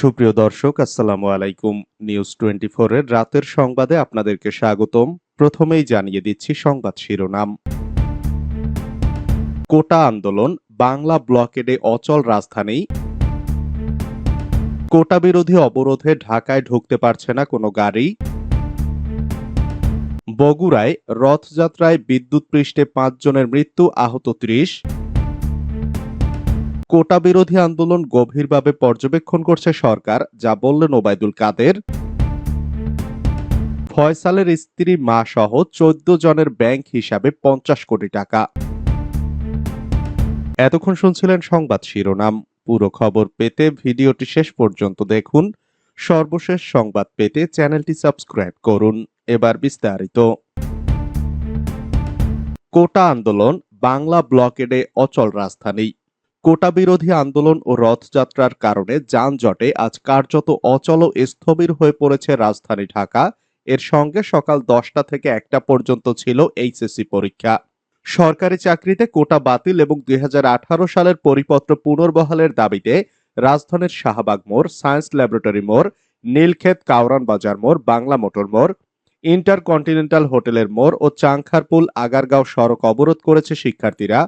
সুপ্রিয় দর্শক, আসসালামু আলাইকুম। নিউজ টোয়েন্টি এর রাতের সংবাদে আপনাদেরকে স্বাগতম। প্রথমেই জানিয়ে দিচ্ছি সংবাদ শিরোনাম। কোটা আন্দোলন বাংলা ব্লকেডে অচল রাজধানী। কোটা বিরোধী অবরোধে ঢাকায় ঢুকতে পারছে না কোনো গাড়ি। বগুড়ায় রথযাত্রায় বিদ্যুৎ পৃষ্ঠে পাঁচজনের মৃত্যু, আহত ত্রিশ। কোটা বিরোধী আন্দোলন গভীরভাবে পর্যবেক্ষণ করছে সরকার, যা বললেন ওবায়দুল কাদের। ফয়সালের স্ত্রী মা সহ চোদ্দ জনের ব্যাংক হিসাবে পঞ্চাশ কোটি টাকা। এতক্ষণ শুনছিলেন সংবাদ শিরোনাম। পুরো খবর পেতে ভিডিওটি শেষ পর্যন্ত দেখুন। সর্বশেষ সংবাদ পেতে চ্যানেলটি সাবস্ক্রাইব করুন। এবার বিস্তারিত। কোটা আন্দোলন, বাংলা ব্লকেডে অচল রাজধানী। কোটা বিরোধী আন্দোলন ও রথযাত্রার কারণে যানজটে আজ কার্যত অচল স্থবির হয়ে পড়েছে রাজধানী ঢাকা। এর সঙ্গে সকাল দশটা থেকে একটা পর্যন্ত ছিল এইচএসসি পরীক্ষা। সরকারি চাকরিতে কোটা বাতিল এবং দুই হাজার আঠারো সালের পরিপত্র পুনর্বহালের দাবিতে রাজধানীর শাহবাগ মোড়, সায়েন্স ল্যাবরেটরি মোড়, নীলক্ষেত কাউরান বাজার মোড়, বাংলা মোটর মোড়, ইন্টারকন্টিনেন্টাল হোটেলের মোড় ও চাংখারপুল আগারগাঁও সড়ক অবরোধ করেছে শিক্ষার্থীরা।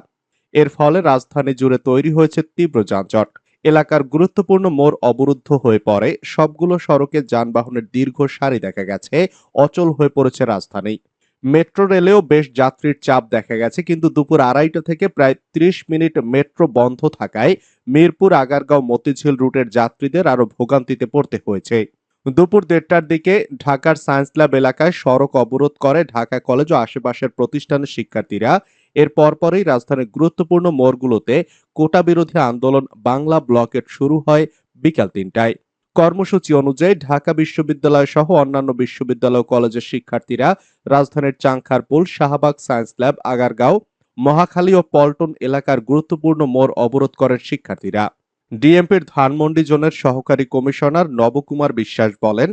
এর ফলে রাজধানী জুড়ে তৈরি হয়েছে তীব্র যানজট। এলাকার গুরুত্বপূর্ণ মোড় অবরুদ্ধ হয়ে পড়ে। সবগুলো সড়কে যানবাহনের দীর্ঘ সারি দেখা গেছে। অচল হয়ে পড়েছে রাজধানী। মেট্রো রেলেও বেশ যাত্রীর চাপ দেখা গেছে, কিন্তু দুপুর আড়াইটা থেকে প্রায় ত্রিশ মিনিট মেট্রো বন্ধ থাকায় মিরপুর, আগারগাঁও, মতিঝিল রুটের যাত্রীদের আরও ভোগান্তিতে পড়তে হয়েছে। দুপুর দেড়টার দিকে ঢাকার সায়েন্স ল্যাব এলাকায় সড়ক অবরোধ করে ঢাকা কলেজ ও আশেপাশের প্রতিষ্ঠানের শিক্ষার্থীরা এর পরপরই রাজধানীর গুরুত্বপূর্ণ মোড়গুলোতে কোটা বিরোধী আন্দোলন বাংলা ব্লকেট শুরু হয় বিকাল তিনটায়। কর্মসূচি অনুযায়ী ঢাকা বিশ্ববিদ্যালয় সহ অন্যান্য বিশ্ববিদ্যালয় কলেজের শিক্ষার্থীরা রাজধানীর চাংখারপুল, শাহবাগ সায়েন্স ল্যাব, আগারগাঁও, মহাখালী ও পল্টন এলাকার গুরুত্বপূর্ণ মোড় অবরোধ করেন শিক্ষার্থীরা। ডিএমপির ধানমন্ডি জোনের সহকারী কমিশনার নবকুমার বিশ্বাস বলেন,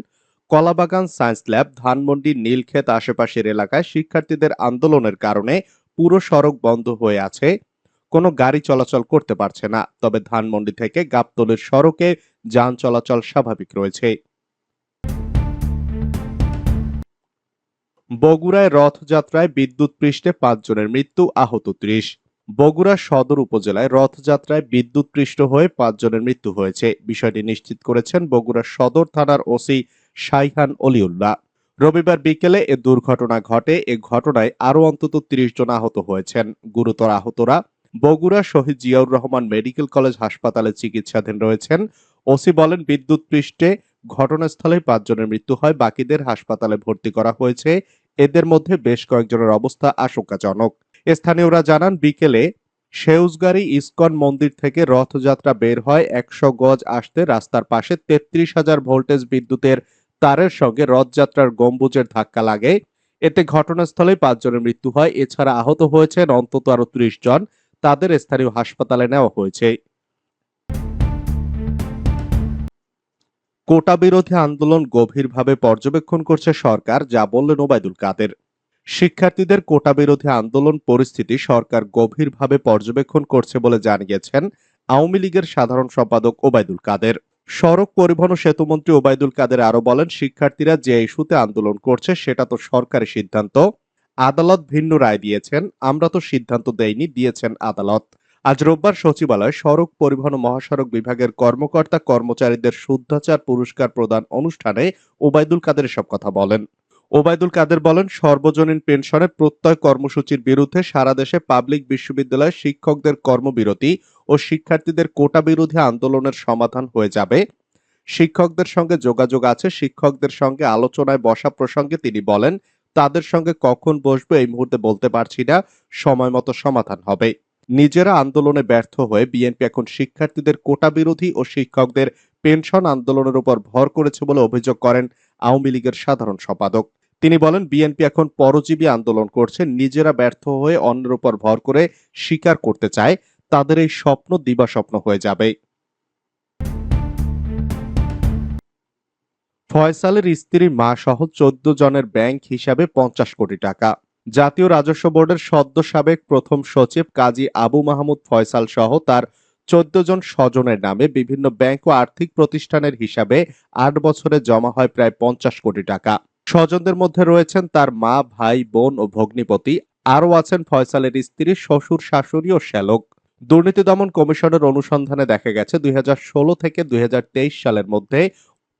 কলাবাগান সায়েন্স ল্যাব, ধানমন্ডি, নীলক্ষেত আশেপাশের এলাকায় শিক্ষার্থীদের আন্দোলনের কারণে পুরো সড়ক বন্ধ হয়ে আছে। কোনো গাড়ি চলাচল করতে পারছে না, তবে ধানমন্ডি থেকে গাবতলের সড়কে যান চলাচল স্বাভাবিক রয়েছে। বগুড়ায় রথযাত্রায় বিদ্যুৎ পৃষ্ঠে পাঁচজনের মৃত্যু, আহত ত্রিশ। বগুড়া সদর উপজেলায় রথযাত্রায় বিদ্যুৎ পৃষ্ঠ হয়ে পাঁচজনের মৃত্যু হয়েছে। বিষয়টি নিশ্চিত করেছেন বগুড়া সদর থানার ওসি শাইহান অলিউল্লাহ। রবিবার বিকেলে এ দুর্ঘটনা ঘটে। এ ঘটনায় আরও অন্তত ত্রিশ জন আহত হয়েছেন। গুরুতর আহতরা বগুড়া শহীদ জিয়াউর রহমান মেডিকেল কলেজ হাসপাতালে চিকিৎসাধীন রয়েছেন। ওসি বলেন, বিদ্যুৎ পৃষ্ঠে ঘটনাস্থলে পাঁচজনের মৃত্যু হয়। বাকিদের হাসপাতালে ভর্তি করা হয়েছে। এদের মধ্যে বেশ কয়েকজনের অবস্থা আশঙ্কাজনক। স্থানীয়রা জানান, বিকেলে সেউজগাড়ি ইস্কন মন্দির থেকে রথযাত্রা বের হয়। একশো গজ আসতে রাস্তার পাশে তেত্রিশ হাজার ভোল্টেজ বিদ্যুতের তারের সঙ্গে রথযাত্রার গম্বুজের ধাক্কা লাগে। এতে ঘটনাস্থলে পাঁচজনের মৃত্যু হয়। এছাড়া আহত হয়েছেন অন্তত আরও ত্রিশ জন। তাদের স্থানীয় হাসপাতালে নেওয়া হয়েছে। কোটা বিরোধী আন্দোলন গভীরভাবে পর্যবেক্ষণ করছে সরকার, যা বললেন ওবায়দুল কাদের। শিক্ষার্থীদের কোটা বিরোধী আন্দোলন পরিস্থিতি সরকার গভীরভাবে পর্যবেক্ষণ করছে বলে জানিয়েছেন আওয়ামী লীগের সাধারণ সম্পাদক ওবায়দুল কাদের। সড়ক পরিবহন ও সেতুমন্ত্রী ওবায়দুল কাদের আরও বলেন, শিক্ষার্থীরা যে ইস্যুতে আন্দোলন করছে, সেটা তো সরকারি সিদ্ধান্ত। আদালত ভিন্ন রায় দিয়েছেন, আমরা তো সিদ্ধান্ত দেইনি, দিয়েছেন আদালত। আজ রোববার সচিবালয়ে সড়ক পরিবহন মহাসড়ক বিভাগের কর্মকর্তা কর্মচারীদের শুদ্ধাচার পুরস্কার প্রদান অনুষ্ঠানে ওবায়দুল কাদের সব কথা বলেন। ওবায়দুল কাদের বলেন, সর্বজনীন পেনশনের প্রত্যয় কর্মসূচির বিরুদ্ধে সারা দেশে পাবলিক বিশ্ববিদ্যালয়ের শিক্ষকদের কর্মবিরতি ও শিক্ষার্থীদের কোটা বিরোধী আন্দোলনের সমাধান হয়ে যাবে। শিক্ষকদের সঙ্গে যোগাযোগ আছে। শিক্ষকদের সঙ্গে আলোচনায় বসা প্রসঙ্গে তিনি বলেন, তাদের সঙ্গে কখন বসবে এই মুহূর্তে বলতে পারছি না। সময় মতো সমাধান হবে। নিজেরা আন্দোলনে ব্যর্থ হয়ে বিএনপি এখন শিক্ষার্থীদের কোটা বিরোধী ও শিক্ষকদের পেনশন আন্দোলনের উপর ভর করেছে বলে অভিযোগ করেন আওয়ামী লীগের সাধারণ সম্পাদক। তিনি বলেন, বিএনপি এখন পরজীবী আন্দোলন করছে। নিজেরা ব্যর্থ হয়ে অন্যের উপর ভর করে স্বীকার করতে চায়। তাদের এই স্বপ্ন দিবা স্বপ্ন হয়ে যাবে। ফয়সালের স্ত্রী মা সহ চোদ্দ জনের ব্যাংক হিসাবে পঞ্চাশ কোটি টাকা। জাতীয় রাজস্ব বোর্ডের সদ্য সাবেক প্রথম সচিব কাজী আবু মাহমুদ ফয়সাল সহ তার চোদ্দ জন স্বজনের নামে বিভিন্ন ব্যাংক ও আর্থিক প্রতিষ্ঠানের হিসাবে আট বছরে জমা হয় প্রায় পঞ্চাশ কোটি টাকা। স্বজনদের মধ্যে রয়েছেন তার মা, ভাই, বোন ও ভগ্নিপতি। আরও আছেন ফয়সালের স্ত্রী, শ্বশুর, শাশুড়ি ও শ্যালক। দুর্নীতি দমন কমিশনের অনুসন্ধানে দেখা গেছে, দুই হাজার ষোলো থেকে দুই হাজার তেইশ সালের মধ্যে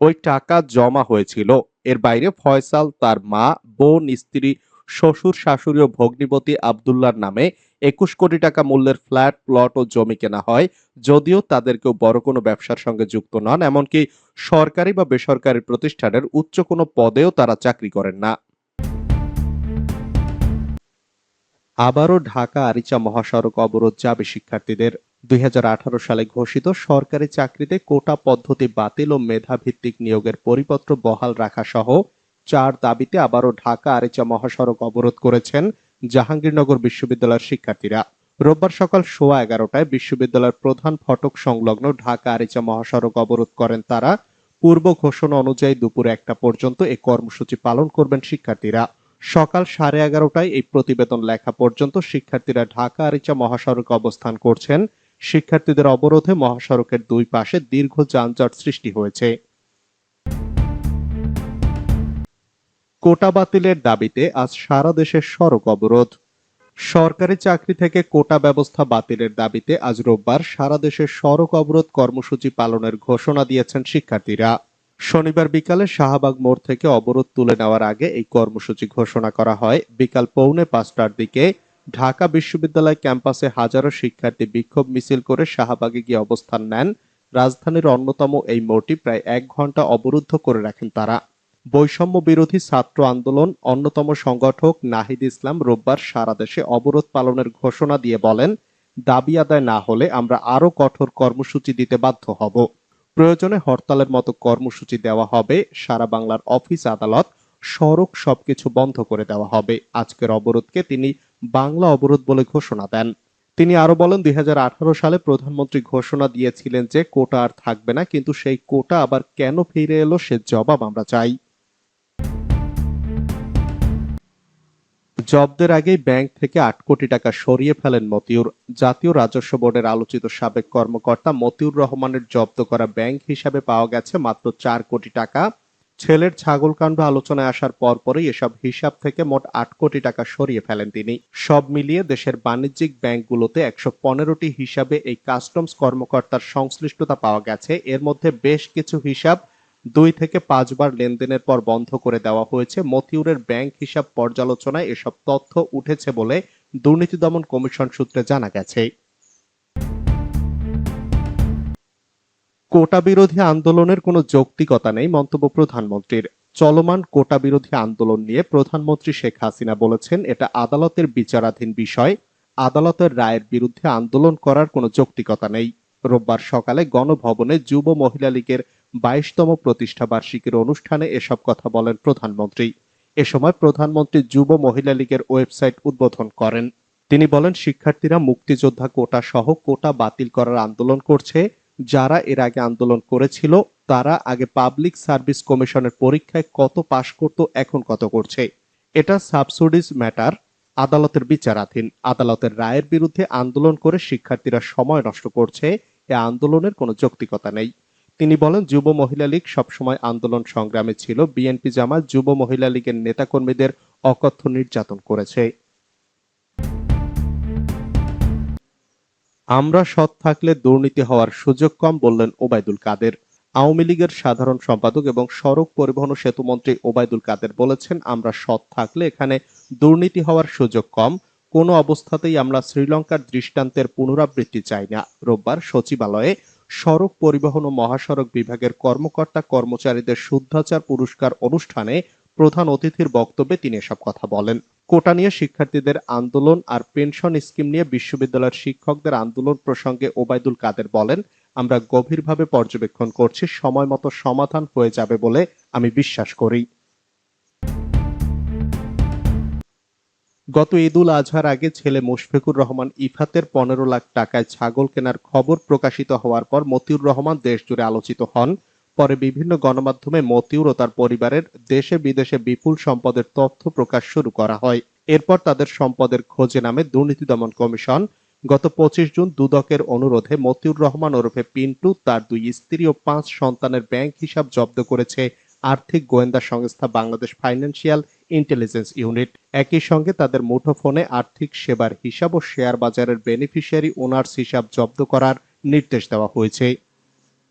ওই টাকা জমা হয়েছিল। এর বাইরে ফয়সাল, তার মা, বোন, স্ত্রী, শ্বশুর, শাশুড়ি ও ভগ্নিপতি আবদুল্লার নামে একুশ কোটি টাকা মূল্যের ফ্ল্যাট, প্লট ও জমি কেনা হয়। যদিও তাদের কেউ বড় কোনো ব্যবসার সঙ্গে যুক্ত নন, এমনকি সরকারি বা বেসরকারি প্রতিষ্ঠানের উচ্চ কোনো পদেও তারা চাকরি করেন না। আবারও ঢাকা আরিচা মহাসড়ক অবরোধ যাবে শিক্ষার্থীদের। দুই হাজার আঠারো সালে ঘোষিত সরকারি চাকরিতে কোটা পদ্ধতি বাতিল ও মেধাভিত্তিক নিয়োগের পরিপত্র বহাল রাখা সহ চার দাবিতে আবারও ঢাকা আরিচা মহাসড়ক অবরোধ করেছেন জাহাঙ্গীরনগর বিশ্ববিদ্যালয়ের শিক্ষার্থীরা। রোববার সকাল সোয়া এগারোটায় বিশ্ববিদ্যালয়ের প্রধান ফটক সংলগ্ন ঢাকা আরিচা মহাসড়ক অবরোধ করেন তারা। পূর্ব ঘোষণা অনুযায়ী দুপুর একটা পর্যন্ত এই কর্মসূচি পালন করবেন শিক্ষার্থীরা। সকাল সাড়ে এগারোটায় এই প্রতিবেদন লেখা পর্যন্ত শিক্ষার্থীরা ঢাকা আরিচা মহাসড়কে অবস্থান করছেন। শিক্ষার্থীদের অবরোধে মহাসড়কের দুই পাশে দীর্ঘ যানজট সৃষ্টি হয়েছে। কোটা বাতিলের দাবিতে আজ সারা দেশের সড়ক অবরোধ। সরকারি চাকরি থেকে কোটা ব্যবস্থা বাতিলের দাবিতে আজ রোববার সারা দেশের সড়ক অবরোধ কর্মসূচি পালনের ঘোষণা দিয়েছেন শিক্ষার্থীরা। শনিবার বিকালে শাহবাগ মোড় থেকে অবরোধ তুলে নেওয়ার আগে এই কর্মসূচি ঘোষণা করা হয়। বিকাল পৌনে পাঁচটার দিকে ঢাকা বিশ্ববিদ্যালয় ক্যাম্পাসে হাজারো শিক্ষার্থী বিক্ষোভ মিছিল করে শাহবাগে গিয়ে অবস্থান নেন। রাজধানীর অন্যতম এই মোড়টি প্রায় এক ঘণ্টা অবরুদ্ধ করে রাখেন তারা। বৈষম্য বিরোধী ছাত্র আন্দোলন অন্যতম সংগঠক নাহিদ ইসলাম রোববার সারা দেশে অবরোধ পালনের ঘোষণা দিয়ে বলেন, দাবি আদায় না হলে আমরা আরও কঠোর কর্মসূচি দিতে বাধ্য হব। প্রয়োজনে হরতালের মতো কর্মসূচি দেওয়া হবে। সারা বাংলার অফিস, আদালত, সড়ক সবকিছু বন্ধ করে দেওয়া হবে। আজকের অবরোধকে তিনি বাংলা অবরোধ বলে ঘোষণা দেন। তিনি আরও বলেন, দুই হাজার আঠারো সালে প্রধানমন্ত্রী ঘোষণা দিয়েছিলেন যে কোটা আর থাকবে না, কিন্তু সেই কোটা আবার কেন ফিরে এলো সে জবাব আমরা চাই। জব্দের আগেই ব্যাংক থেকে আট কোটি টাকা সরিয়ে ফেলেন মতিউর। জাতীয় রাজস্ব বোর্ডের আলোচিত সাবেক কর্মকর্তা মতিউর রহমানের জব্দ করা ব্যাংক হিসাবে পাওয়া গেছে মাত্র চার কোটি টাকা। ছেলের ছাগলকাণ্ড আলোচনায় আসার পরপরই এসব হিসাব থেকে মোট আট কোটি টাকা সরিয়ে ফেলেন তিনি। সব মিলিয়ে দেশের বাণিজ্যিক ব্যাংকগুলোতে একশো পনেরোটি হিসাবে এই কাস্টমস কর্মকর্তার সংশ্লিষ্টতা পাওয়া গেছে। এর মধ্যে বেশ কিছু হিসাব দুই থেকে পাঁচবার লেনদেনের পর বন্ধ করে দেওয়া হয়েছে। মতিউরের ব্যাংক হিসাব পর্যালোচনায় এসব তথ্য উঠেছে বলে দুর্নীতি দমন কমিশন সূত্রে জানা গেছে। কোটা বিরোধী আন্দোলনের কোনো যৌক্তিকতা নেই, মন্তব্য প্রধানমন্ত্রীর। চলমান কোটা বিরোধী আন্দোলন নিয়ে প্রধানমন্ত্রী শেখ হাসিনা বলেছেন, এটা আদালতের বিচারাধীন বিষয়। আদালতের রায়ের বিরুদ্ধে আন্দোলন করার কোনো যৌক্তিকতা নেই। রোববার সকালে গণভবনে যুব মহিলা লীগের বাইশতম প্রতিষ্ঠা বার্ষিকীর অনুষ্ঠানে এসব কথা বলেন প্রধানমন্ত্রী। এ সময় প্রধানমন্ত্রী যুব মহিলা লীগের ওয়েবসাইট উদ্বোধন করেন। তিনি বলেন, শিক্ষার্থীরা মুক্তিযোদ্ধা কোটা সহ কোটা বাতিল করার আন্দোলন করছে। যারা এর আগে আন্দোলন করেছিল, তারা আগে পাবলিক সার্ভিস কমিশনের পরীক্ষায় কত পাশ করত, এখন কত করছে। এটা সাবসুডিস ম্যাটার, আদালতের বিচারাধীন। আদালতের রায়ের বিরুদ্ধে আন্দোলন করে শিক্ষার্থীরা সময় নষ্ট করছে। এ আন্দোলনের কোনো যৌক্তিকতা নেই। তিনি বলেন, যুব মহিলা লীগ সবসময় আন্দোলন সংগ্রামে ছিল। বিএনপি জামাত যুব মহিলা লীগের নেতাকর্মীদের অকথ্য নির্যাতন করেছে। আমরা সৎ থাকলে দুর্নীতি হওয়ার সুযোগ কম, বললেন ওবায়দুল কাদের। আওয়ামী লীগের সাধারণ সম্পাদক এবং সড়ক পরিবহন ও সেতুমন্ত্রী ওবায়দুল কাদের বলেছেন, আমরা সৎ থাকলে এখানে দুর্নীতি হওয়ার সুযোগ কম। কোনো অবস্থাতেই আমরা শ্রীলঙ্কার দৃষ্টান্তের পুনরাবৃত্তি চাই না। রোববার সচিবালয়ে সড়ক পরিবহন ও মহাসড়ক বিভাগের কর্মকর্তা কর্মচারীদের শুদ্ধাচার পুরস্কার অনুষ্ঠানে প্রধান অতিথির বক্তব্যে তিনি এসব কথা বলেন। কোটা নিয়ে শিক্ষার্থীদের আন্দোলন আর পেনশন স্কিম নিয়ে বিশ্ববিদ্যালয়ের শিক্ষকদের আন্দোলন প্রসঙ্গে ওবায়দুল কাদের বলেন, আমরা গভীরভাবে পর্যবেক্ষণ করছি, সময় মতো সমাধান হয়ে যাবে বলে আমি বিশ্বাস করি। গত ঈদুল আজহার আগে ছেলে মুশফিকুর রহমান ইফাতের পনেরো লাখ টাকায় ছাগল কেনার খবর প্রকাশিত হওয়ার পর মতিউর রহমান দেশজুড়ে আলোচিত হন। পরে বিভিন্ন গণমাধ্যমে মতিউর ও তার পরিবারের দেশে বিদেশে বিপুল সম্পদের তথ্য প্রকাশ শুরু করা হয়। এরপর তাদের সম্পদের খোঁজে নামে দুর্নীতি দমন কমিশন। গত পঁচিশ জুন দুদকের অনুরোধে মতিউর রহমান ওরফে পিন্টু তার দুই স্ত্রী ও পাঁচ সন্তানের ব্যাংক হিসাব জব্দ করেছে। আর্থিক গোয়েন্দা সংস্থা বাংলাদেশ ফাইন্যান্সিয়াল ইন্টেলিজেন্স ইউনিট। একই সঙ্গে তাদের মুঠোফোনে আর্থিক সেবার হিসাব ও শেয়ার বাজারের বেনিফিশিয়ারি ওনার্স হিসাব জব্দ করার নির্দেশ দেওয়া হয়েছে।